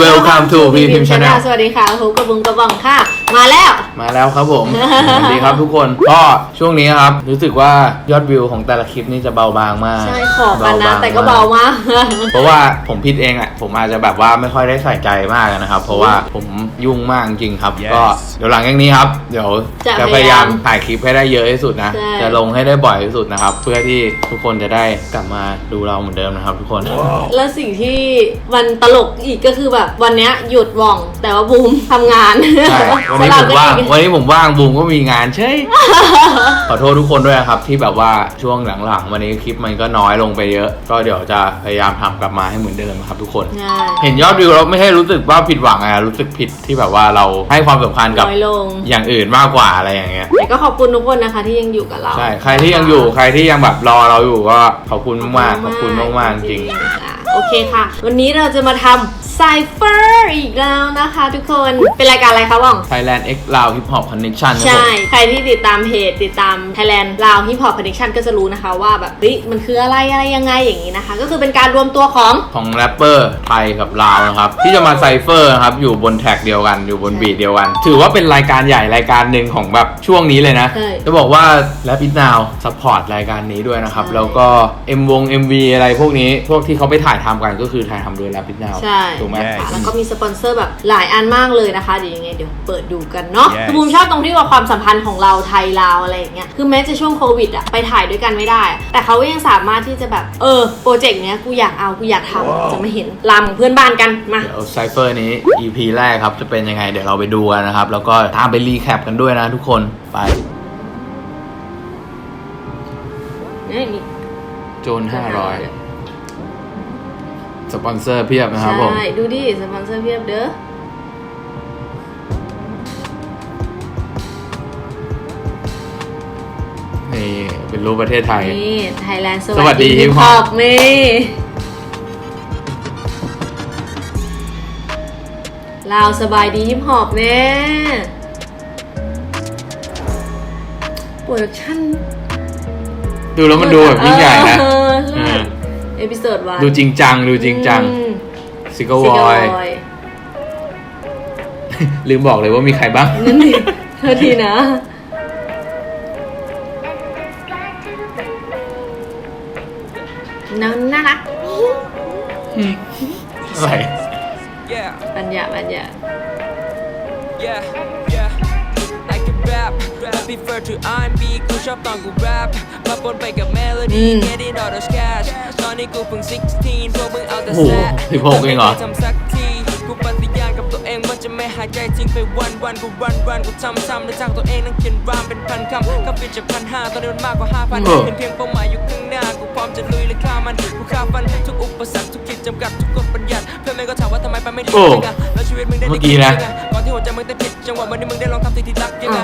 Welcome to P Pim Channel สวัสดีค่ะพบกับบุงกระบองค่ะ มาแล้ว มาแล้วครับผม สวัสดีครับทุกคน ก็ช่วงนี้ครับ รู้สึกว่ายอดวิวของแต่ละคลิปนี่จะเบาบางมาก ใช่ขอบกันนะบงแต่ก็เบามาก เพราะว่าผมผิดเองอะ ผมอาจจะแบบว่าไม่ค่อยได้ใส่ใจมากนะครับ เพราะว่าผมยุ่งมากจริงๆครับ Yes ก็เดี๋ยวหลังจากนี้ครับ เดี๋ยวจะจะพพยายายยายามมถ่ายคลิปให้ได้เยอะที่สุดนะใช่จะลงให้ได้บ่อยที่สุดนะครับ เพื่อที่ทุกคนจะได้กลับมาดูเราเหมือนเดิมนะครับ ทุกคน แล้วสิ่งที่มันตลกอีกก็คือแบบวันเนี้ยหยุดว่องแต่ว่าบูมทำงานใช่วันนี้ผมว่างวันนี้ผมว่างบูมก็มีงานเช่ย ขอโทษทุกคนด้วยนะครับ ที่แบบว่าช่วงหลังๆ วันนี้คลิปมันก็น้อยลงไปเยอะ ก็เดี๋ยวจะพยายามทำกลับมาให้เหมือนเดิมครับทุกคน ใช่เห็นยอดวิวแล้วไม่ใช่รู้สึกว่าผิดหวังอะรู้สึกผิดที่แบบว่าเราให้ความสำคัญกับน้อยลง อย่างอื่นมากกว่าอะไรอย่างเงี้ย แต่ก็ขอบคุณทุกคนนะคะที่ยังอยู่กับเราใช่ใครที่ยังอยู่ใครที่ยังแบบรอเราอยู่ก็ขอบคุณมากๆขอบคุณมากๆจริง ๆอะโอเคค่ะ วันนี้เราจะมาทำไซเฟอร์อีกแล้วนะคะทุกคน เป็นรายการอะไรคะว่อง Thailand X Lao Hip Hop Connection ครับใช่ผมใครที่ติดตามเพจติดตาม Thailand ลาว Hip Hop Connection ก็จะรู้นะคะว่าแบบเฮ้ยมันคืออะไรอะไรยังไงอย่างนี้นะคะ ก็คือเป็นการรวมตัวของ ของแรปเปอร์ไทยกับลาวนะครับ ที่จะมาไซเฟอร์นะครับ อยู่บนแท็กเดียวกันอยู่บนบีทเดียวกัน ถือว่าเป็นรายการใหญ่รายการหนึ่งของแบบช่วงนี้เลยนะ ใช่จะบอกว่า Rap It Now ซัพพอร์ตรายการนี้ด้วยนะครับ ใช่ แล้วก็ M วง MV อะไรพวกนี้พวกที่เขาไปถ่ายทำกันก็คือถ่ายทำโดย Rap It Now ใช่ ถูกไหมค่ะแล้วก็มีสปอนเซอร์แบบหลายอันมากเลยนะคะ เดี๋ยวยังไงเดี๋ยวเปิดดูกันเนาะ Yes คือบูมชอบตรงที่ว่าความสัมพันธ์ของเราไทยลาวอะไรอย่างเงี้ย คือแม้จะช่วงโควิดอะไปถ่ายด้วยกันไม่ได้ แต่เขาก็ยังสามารถที่จะแบบ เออ โปรเจกต์เนี้ยกูอยากเอา กูอยากทำจะมาเห็นลำเพื่อนบ้านกัน มาเดี๋ยวไซเฟอร์นี้ EP แรกครับ จะเป็นยังไง เดี๋ยวเราไปดูกันนะครับ แล้วก็ตามไปรีแคปกันด้วยนะทุกคน ไปเนี่ยมีโจน500 สปอนเซอร์เพียบนะครับผม ใช่ ดูดิสปอนเซอร์เพียบเด้อนี่เป็นรูปประเทศไทย นี่ไทยแลนด์สวัสดีฮิป Hip ฮอ Hop ปนี่ลาวสบายดีฮิปฮอปเนี่ยโปรดักชั่นดูแล้วมันดูแบบยิ่งใหญ่นะ เออเออเอพิโซดวันดูจริงจัง ดูจริงจังซิกเกอร์วอยลืมบอกเลยว่ามีใครบ้าง นั่นดิเท่าทีนะ น่าน่ารักอะไร Yeah, ปัญญาปัญญา yeah, prefer to R&B กูชอบตอนกู rap มาปนไปกับ melody อืม getting all those cash ตอนนี้กูเพิ่ง 16พวกมึงเอาแต่โอ้โหแซ่16เองเหรอ ทำสักทีกูปฏิญาณกับตัวเองว่าจะไม่หายใจทิ้งไปวันวันกู run run กูทำทำในทางตัวเองนั่งเขียนรามเป็นพันคำคำปิดจากพันห้าตอนนี้มันมากกว่าห้าพันเออ เป็นเพียงเป้าหมายอยู่ข้างหน้ากูพร้อมจะลุยและฆ่ามันกูฆ่าฟันทุกอุปสรรคทุกขีดจำกัดทุกกฎบัญญัติเพื่อนแม่งก็ถามว่าทำไมไปไม่ดีโอ้จริงอะแล้วชีวิตมึงได้เมื่อกี้นะ ก่อนที่หัวใจมึงเต้นผิดจังหวะวันนี้มึงได้ลองทำสิ่งที่รักยังไง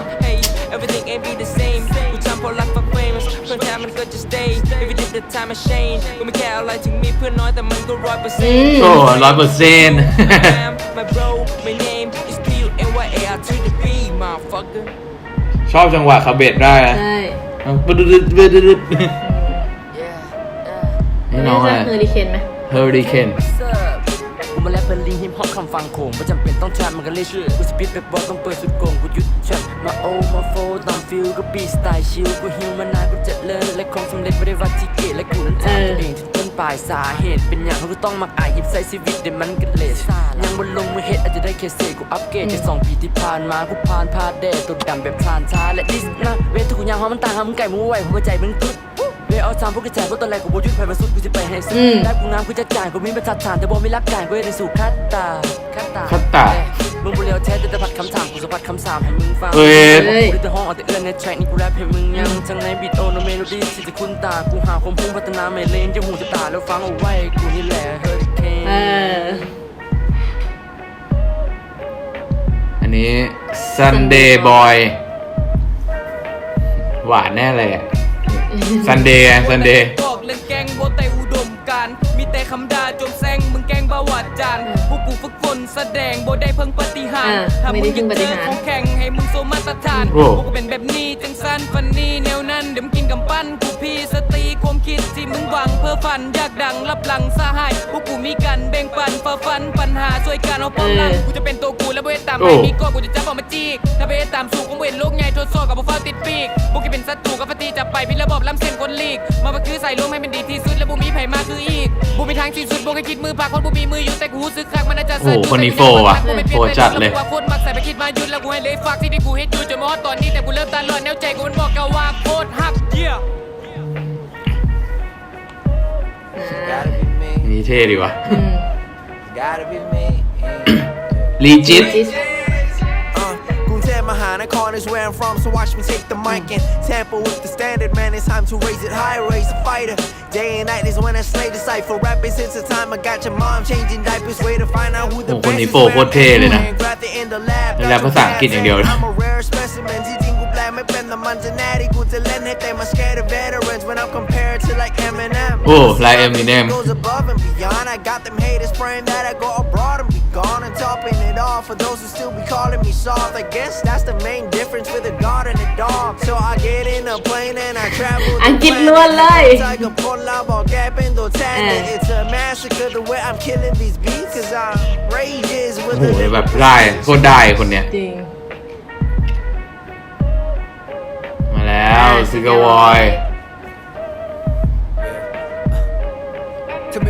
time I change กูไม่แค่อะไรถึงมีเพื่อนน้อยแต่มันก็ร้อยเปอร์เซ็นต์ โอ้ร้อยเปอร์เซ็นต์ My bro my name is P U N Y A R to the B motherfucker ชอบจังหวะคาเบตได้นะใช่บึดดึดบึดดึดนี่น้องอะไร เฮอริเคนไหมเฮอริเคน กูมาแรปเป็นลิงฮิปฮอปคำฟังโขงไม่จำเป็นต้องแทบมันก็เลยชื่อกูสปีดแบบบอลต้องเปิดสุดโกงกูหยุดแชทมาโอมาโฟตามฟิลก็ปีสไตล์ชิลกูฮิวมานานกูเจะเลินและความสำเร็จไม่ได้วัดที่เกตและกูนั้นทำตัวเองที่ต้นปลายสาเหตุเป็นอย่างที่กูต้องมักอายหยิบใส่ชีวิตเดี๋ยวมันก็เลสยังบนลงมือเฮ็ดอาจจะได้แค่เศษกูอัปเกรดจากสองปีที่ผ่านมากูผ่านพาดแดดตัวดำแบบพรานช้าและดิสนะเวททุกอย่างมันต่างหามึงไก่มึงไหวผมหัวใจมึงตุ๊ด เวเอาทำพวกกระจายเพราะตอนแรกกูบูยุดไปมาสุดกูจะไปให้สุดอืมได้กูงามกูจะจ่ายกูมีบรรทัดฐานแต่บอกไม่รักจ่ายกูให้ได้สู่คัตตาคัตตาคัตตามึงบุเรียวแท้แต่จะผัดคำถามกูจะผัดคำสามให้มึงฟังเฮ้ย กูได้แต่ห้องเอาแต่เอื้อนในแทร็กนี่กูแรปให้มึงยังทั้งในบีทโอโนเมโลดี้ที่จะคุ้นตากูหาความพุ่งพัฒนาไม่เลนจะหูจะตาแล้วฟังเอาไว้กูนี่แหละเฮอริเคนเออ อันนี้ Sunday Boy หวานแน่เลยอะ Sunday ไง Sunday บอกเรื่องแกงโบแต่อุดมการณ์มีแต่คำด่าจมแซงมึงแกล้งบาวาดจานพวกกูฝึกฝนแสดงโบได้เพิ่งปฏิหารอ่าถ้าไม่มึได้งเพิ่ยังงปเจฏิอหารของแข่งให้มึงโซมาตรฐานโอ้พวกกูเป็นแบบนี้จังสันฟันนี่แนวนั้นรือมึงกินกำปั้นกูพี่สตรีความคิดที่มึงหวังเพื่อฝันอยากดังรับหลังสหายพวกกูมีกันแบ่งปันฝ่าฟันปัญหาช่วยกันเอาป้องกันเออกูจะเป็นตัวกูและเวทตามโอ้ไปมีก็กูจะจับเอามาจีกถ้าเวทตามสู่ของเวทโลกใหญ่ทดสอบกับพวกฟ้าติดปีกพวกที่เป็นศัตรูกับปฏิจับไปพิระบบล้ำเส้นคนลีก มาบักคือใส่รวมให้เป็นดีที่สุดและบูมีไผ่มาคืออีกบูมีทางสิ้นสุดบูแค่คิดมือพาคนบูมีมืออยู่แต่กูรู้สึกคักมันน่าจะโอ้โหคนนี้โฟว่ะโฟจัดเลยว่าโคตรมักใส่ไปคิดมาหยุดแล้วกูให้เลยฝากที่ที่กูเฮ็ดอยู่จนมาฮอดตอนนี้แต่กูเริ่มตาลอนแนวใจกูมันบอกกันว่าโคตรฮักเยี่ย Gotta be me, นี่เท่ดีวะ อืม gotta be me. ลีจิต Uh, กรุงเทพมหานคร is where I'm from, so watch me take the mic and tamper with the standard, man. It's time to raise it high, raise the fighter. Day and night is when I slay the cipher. Rapping since the time I got your mom changing diapers. Way to find out who the โอ้คน best นี้ is. โฟโคตรเท่เลยนะ Grab the in the lab. แล้วแรปภาษาอังกฤษอย่างเดียวเลย I'm a rare specimen ที่จริงกูแปลไม่เป็นแต่มันจะแน่ที่กูจะเล่นให้เต็ม I'm scared of Eminem โอ้ไลน์ Eminem goes above and beyond. I got them haters praying that I go abroad and be gone and topping it off. For those who still be calling me soft, I guess that's the main difference with a god and a dog. So I get in a plane and I travel. the อังกฤษ planet. ล้วนเลย I can pull out all gap in the tan. Eh. It's a massacre the way I'm killing these beats. Cause I rages โอ้ with โห a แบบได้โคตรได้คนเนี้ย จริง มาแล้วซิกาวอย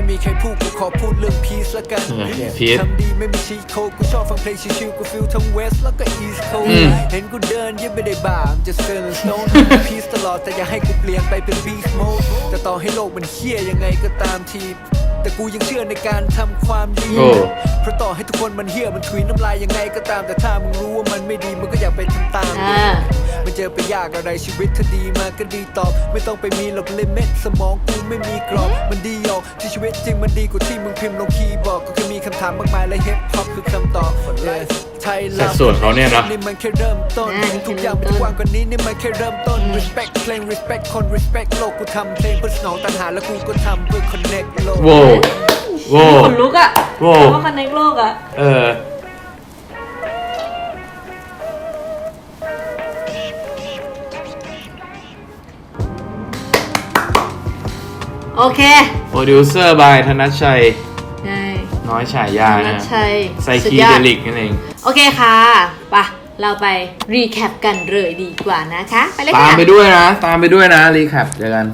ม่มีใครพูดกูขอพูดเรื่องพีซละกันเออพีซทำดีไม่มีชีโคดกูชอบฟังเพลงชิวๆกูฟิลทั้งเวสแล้วก็อีสโคอืมเห็นกูเดินยังไม่ได้บ้าจะเซลสโตนพีซตลอดแต่อย่าให้กูเปลี่ยนไปเป็นบีสโมดแต่ต่อให้โลกมันเฮี้ยยังไงก็ตามที แต่กูยังเชื่อในการทำความดีโอ้เพ ราะต่อให้ทุกคนมันเฮี้ยมันถุยน้ำลายยังไงก็ตามแต่ถ้ามึงรู้ว่ามันไม่ดีมันก็อย่าไปทำตามอ่า มันเจอไปยากอะไรชีวิตถ้าดีมาก็ดีตอบ ไม่ต้องไปมีหรอกเลเม็ดสมองกูไม่มีกรอบมันดีออกที่ชีวิตจริงมันดีกว่าที่มึงพิมพ์ลงคีย์บอร์ดก็แค่มีคำถามมากมายและเฮปฮอปคือคำตอบ Yeah ไทยสัดส่วนเขาเนี่ยนะ นี่มันแค่เริ่มต้นอ่าทุกอย่างมันจะกว้างกว่านี้นี่มันแค่เริ่มต้น respect เพลง respect คน respect โลกกูทำเพลงเพื่อสนองตัณหาแล้วกูก็ทำเพื่อ connect โลก โว้ โว้ ขนลุกอะโว้เพราะว่าคันในโลกอะ เออ โอเค โปรดิวเซอร์บายธนชชัยใช่น้อยฉายานันะชชัยไซสุดคียอเดดลิกนั่นเองโอเคค่ะไปะเราไปรีแคปกันเลยดีกว่านะคะ ไปเลยตามค่ะ ไปด้วยนะ ตามไปด้วยนะ รีแคปเจอกัน